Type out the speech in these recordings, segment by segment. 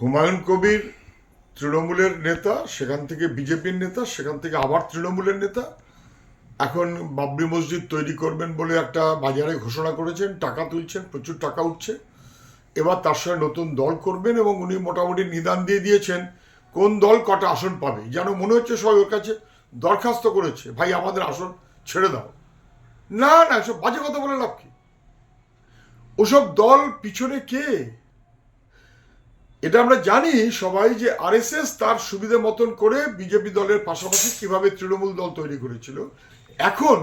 হুমায়ুন কবির তৃণমূলের নেতা, সেখান থেকে বিজেপির নেতা, সেখান থেকে আবার তৃণমূলের নেতা। এখন বাবরি মসজিদ তৈরি করবেন বলে একটা বাজারে ঘোষণা করেছেন, টাকা তুলছেন, প্রচুর টাকা উঠছে। এবার তার সঙ্গে নতুন দল করবেন এবং উনি মোটামুটি নিদান দিয়ে দিয়েছেন, কোন দল কটা আসন পাবে। যেন মনে হচ্ছে সবাই ওর কাছে দরখাস্ত করেছে, ভাই, আমাদের আসন ছেড়ে দাও। না না সব বাজে কথা বলে লাভ কি? ওসব দল পিছনে কে? এটা আমরা জানি সবাই যে আরএসএস তার সুবিধে মতন করে বিজেপি দলের পাশাপাশি কীভাবে তৃণমূল দল তৈরি করেছিল। এখন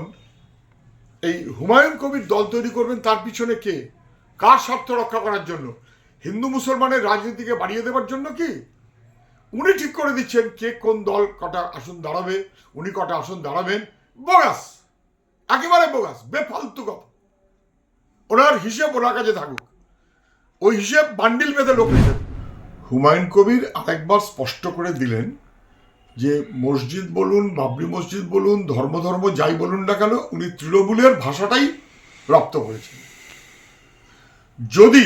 এই হুমায়ুন কবির দল তৈরি করবেন তার পিছনে কে? কার স্বার্থ রক্ষা করার জন্য? হিন্দু মুসলমানের রাজনীতিকে বাড়িয়ে দেওয়ার জন্য কি? উনি ঠিক করে দিচ্ছেন কে কোন দল কটা আসন দাঁড়াবে, উনি কটা আসন দাঁড়াবেন। বোগাস, একেবারে বোগাস, বেফালতু কথা ওনার হিসেব ওনার কাছে থাকুক। ওই হিসেব বান্ডিল বেঁধে লোক রেখে। হুমায়ুন কবির আরেকবার স্পষ্ট করে দিলেন যে মসজিদ বলুন, বাবরি মসজিদ বলুন ধর্ম ধর্ম যাই বলুন না কেন, উনি তৃণমূলের ভাষাটাই রপ্ত করেছেন। যদি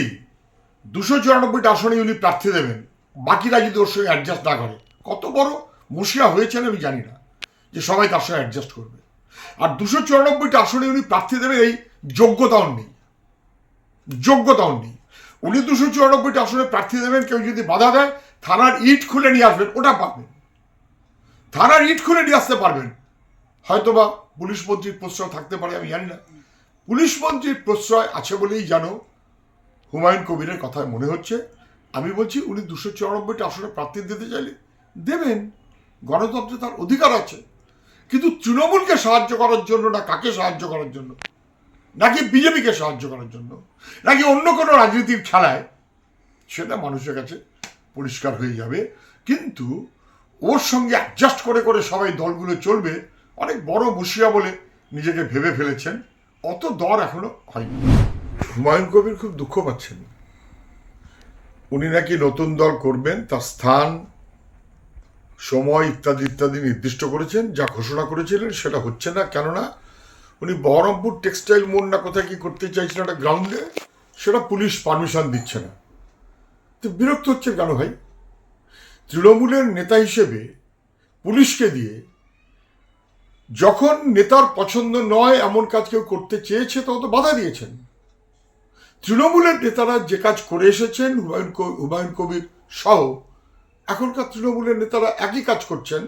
দুশো চুরানব্বইটা আসনে উনি প্রার্থী দেবেন, বাকিরা যদি ওর সঙ্গে অ্যাডজাস্ট না করে, কত বড় মশিয়া হয়েছেন আমি জানি না যে সবাই তার সঙ্গে অ্যাডজাস্ট করবে। আর দুশো চুরানব্বইটা আসনে উনি প্রার্থী দেবেন, এই যোগ্যতাও নেই। যোগ্যতাও নেই। উনি দুশো চুরানব্বইটা আসনে প্রার্থী দেবেন, কেউ যদি বাধা দেয়, থানার ইট খুলে নিয়ে আসবেন, ওটা পারবেন থানার ইট খুলে নিয়ে আসতে পারবেন। হয়তোবা পুলিশ মন্ত্রীর প্রশ্রয় থাকতে পারে, আমি জানি না। পুলিশ মন্ত্রীর প্রশ্রয় আছে বলেই জানো, হুমায়ুন কবিরের কথায় মনে হচ্ছে। আমি বলছি, উনি দুশো চুরানব্বইটা আসনে প্রার্থী দিতে চাইলে দেবেন। গণতন্ত্রে তার অধিকার আছে। কিন্তু তৃণমূলকে সাহায্য করার জন্য না, কাকে সাহায্য করার জন্য? নাকি বিজেপিকে সাহায্য করার জন্য? নাকি অন্য কোনো রাজনীতির খেলায়? সেটা মানুষের কাছে পরিষ্কার হয়ে যাবে। কিন্তু ওর সঙ্গে অ্যাডজাস্ট করে করে সবাই দলগুলো চলবে, অনেক বড় বসিয়া বলে নিজেকে ভেবে ফেলেছেন। অত দর এখনও হয়নি। হুমায়ুন কবির খুব দুঃখ পাচ্ছেন। উনি নাকি নতুন দল করবেন, তার স্থান, সময় ইত্যাদি ইত্যাদি নির্দিষ্ট করেছেন, যা ঘোষণা করেছিলেন সেটা হচ্ছে না। কেননা উনি বহরমপুর টেক্সটাইল মোড় না কোথায় কি করতে চাইছেন একটা গ্রাউন্ডে, সেটা পুলিশ পারমিশন দিচ্ছে না। তো বিরক্ত হচ্ছে কেন ভাই? তৃণমূলের নেতা হিসেবে পুলিশকে দিয়ে যখন নেতার পছন্দ নয়, এমন কাজ কেউ করতে চেয়েছে তো তো বাধা দিয়েছেন। তৃণমূলের নেতারা যে কাজ করে এসেছেন, হুমায়ুন হুমায়ুন কবির সহ, এখনকার তৃণমূলের নেতারা একই কাজ করছেন।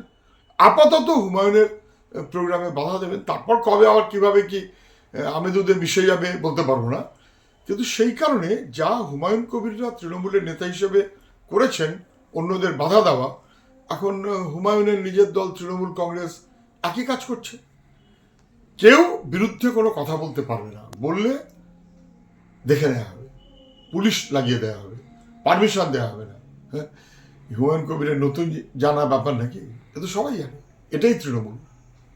আপাতত হুমায়ুনের প্রোগ্রামে বাধা দেবেন তারপর কবে আবার কীভাবে কি আমেদুদে মিশে যাবে বলতে পারব না। কিন্তু সেই কারণে যা হুমায়ুন কবিররা তৃণমূলের নেতা হিসেবে করেছেন, অন্যদের বাধা দেওয়া, এখন হুমায়ুনের নিজের দল তৃণমূল কংগ্রেস একই কাজ করছে। কেউ বিরুদ্ধে কোনো কথা বলতে পারবে না। বললে দেখে নেওয়া হবে। পুলিশ লাগিয়ে দেওয়া হবে। পারমিশন দেওয়া হবে না। হ্যাঁ? হুমায়ুন কবিরের নতুন জানা ব্যাপার নাকি? এ তো সবাই জানে। এটাই তৃণমূল।